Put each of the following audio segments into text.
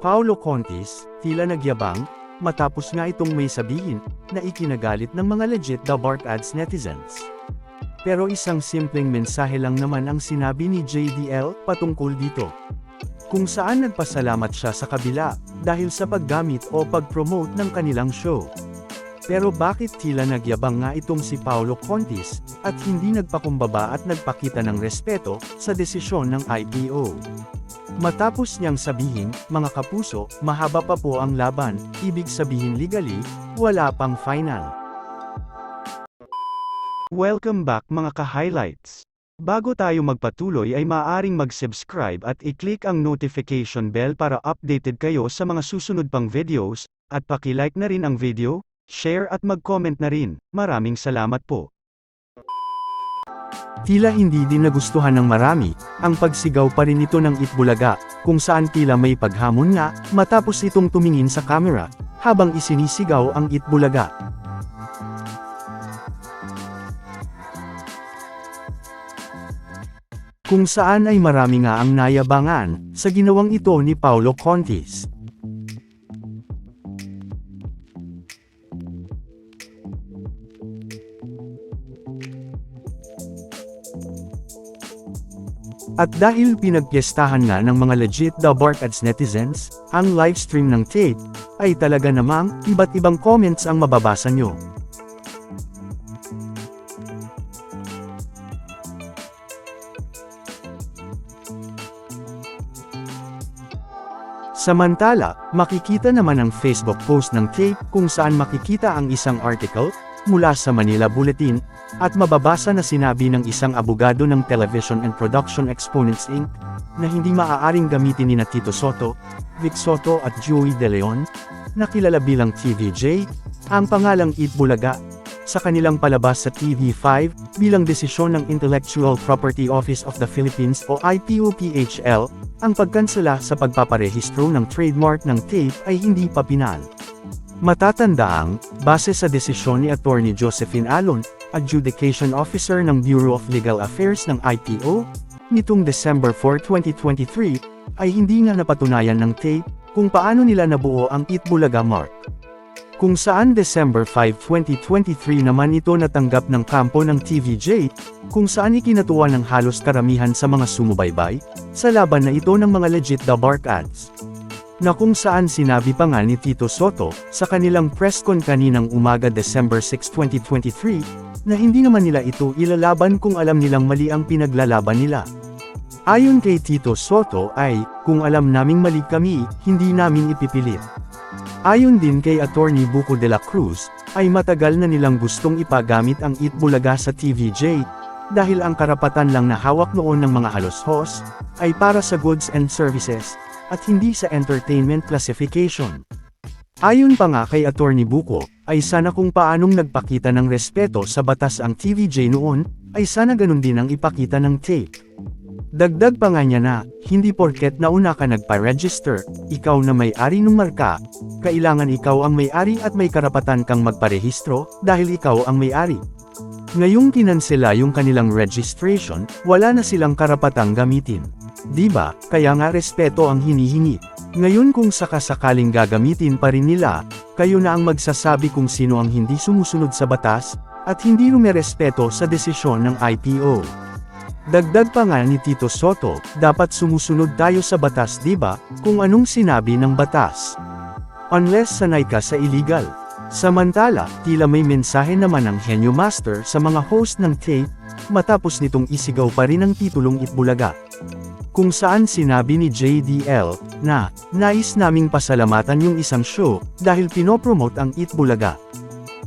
Paulo Contis, tila nagyabang, matapos nga itong may sabihin, na ikinagalit ng mga legit the Bark Ads netizens. Pero isang simpleng mensahe lang naman ang sinabi ni JDL patungkol dito. Kung saan nagpasalamat siya sa kabila, dahil sa paggamit o pag-promote ng kanilang show. Pero bakit tila nagyabang nga itong si Paulo Contis, at hindi nagpakumbaba at nagpakita ng respeto, sa desisyon ng IPO? Matapos niyang sabihin, mga kapuso, mahaba pa po ang laban, ibig sabihin legally, wala pang final. Welcome back mga ka-highlights. Bago tayo magpatuloy ay maaaring mag-subscribe at i-click ang notification bell para updated kayo sa mga susunod pang videos, at paki-like na rin ang video, share at mag-comment na rin. Maraming salamat po. Tila hindi din nagustuhan ng marami, ang pagsigaw pa rin ito ng Itbulaga, kung saan tila may paghamon nga, matapos itong tumingin sa camera, habang isinisigaw ang Itbulaga. Kung saan ay marami nga ang nayabangan, sa ginawang ito ni Paulo Contis. At dahil pinagpiestahan nga ng mga legit The Bark Ads netizens, ang livestream ng tape, ay talaga namang, iba't ibang comments ang mababasa nyo. Samantala, makikita naman ang Facebook post ng tape kung saan makikita ang isang article, mula sa Manila Bulletin, at mababasa na sinabi ng isang abogado ng Television and Production Exponents Inc., na hindi maaaring gamitin ni Tito Soto, Vic Soto at Joey De Leon, na kilala bilang TVJ, ang pangalang Eat Bulaga, sa kanilang palabas sa TV5, bilang desisyon ng Intellectual Property Office of the Philippines o IPOPHL, ang pagkansela sa pagpaparehistro ng trademark ng tape ay hindi pa pinal. Matatandaang, base sa desisyon ni Attorney Josephine Alon, Adjudication Officer ng Bureau of Legal Affairs ng IPO, nitong December 4, 2023, ay hindi nga napatunayan ng tape kung paano nila nabuo ang Itbulaga mark. Kung saan December 5, 2023 naman ito natanggap ng kampo ng TVJ, kung saan ikinatuwa ng halos karamihan sa mga sumubaybay, sa laban na ito ng mga legit the bark ads. Na kung saan sinabi pa nga ni Tito Soto, sa kanilang press con kaninang umaga December 6, 2023, na hindi naman nila ito ilalaban kung alam nilang mali ang pinaglalaban nila. Ayon kay Tito Soto ay, kung alam naming mali kami, hindi namin ipipilit. Ayon din kay Attorney Buco de la Cruz, ay matagal na nilang gustong ipagamit ang Itbulaga sa TVJ, dahil ang karapatan lang na hawak noon ng mga halos host, ay para sa goods and services, at hindi sa entertainment classification. Ayon pa nga kay Attorney Buco, ay sana kung paanong nagpakita ng respeto sa batas ang TVJ noon, ay sana ganun din ang ipakita ng tape. Dagdag pa nga niya na, hindi porket nauna ka nagpa-register, ikaw na may-ari ng marka, kailangan ikaw ang may-ari at may karapatan kang magparehistro, dahil ikaw ang may-ari. Ngayong kinansela yung kanilang registration, wala na silang karapatang gamitin. Diba, kaya nga respeto ang hinihingi. Ngayon kung sakasakaling gagamitin pa rin nila, kayo na ang magsasabi kung sino ang hindi sumusunod sa batas, at hindi rumerespeto sa desisyon ng IPO. Dagdag pa nga ni Tito Soto, dapat sumusunod tayo sa batas 'di ba? kung anong sinabi ng batas. Unless sanay ka sa illegal. Samantala, tila may mensahe naman ng Henyo Master sa mga host ng tape, matapos nitong isigaw pa rin ang titulong Itbulaga. Kung saan sinabi ni JDL, na, nais naming pasalamatan yung isang show, dahil pinopromote ang Itbulaga.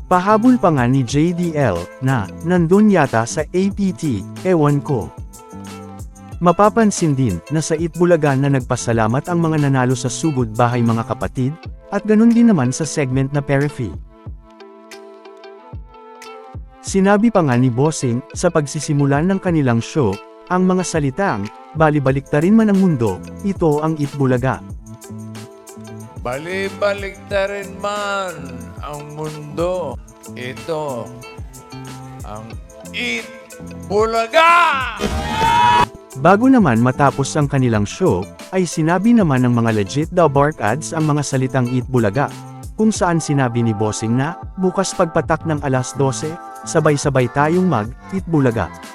Pahabol pa nga ni JDL, na, nandun yata sa APT, ewan ko. Mapapansin din, na sa Itbulaga na nagpasalamat ang mga nanalo sa Sugod Bahay mga kapatid, at ganun din naman sa segment na Perifi. Sinabi pa nga ni Bossing, sa pagsisimulan ng kanilang show, ang mga salitang, Balibalik-tarin man ang mundo, ito ang Itbulaga. Balibalik-tarin man ang mundo, ito ang Itbulaga! Bago naman matapos ang kanilang show, ay sinabi naman ng mga legit the bark ads ang mga salitang Itbulaga. Kung saan sinabi ni Bossing na, bukas pagpatak ng alas 12, sabay-sabay tayong mag-Itbulaga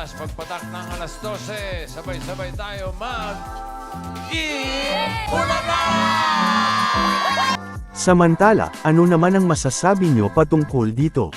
oras, pagpatak ng alas 12, sabay-sabay tayo mag... Iulanan! Samantala, ano naman ang masasabi nyo patungkol dito?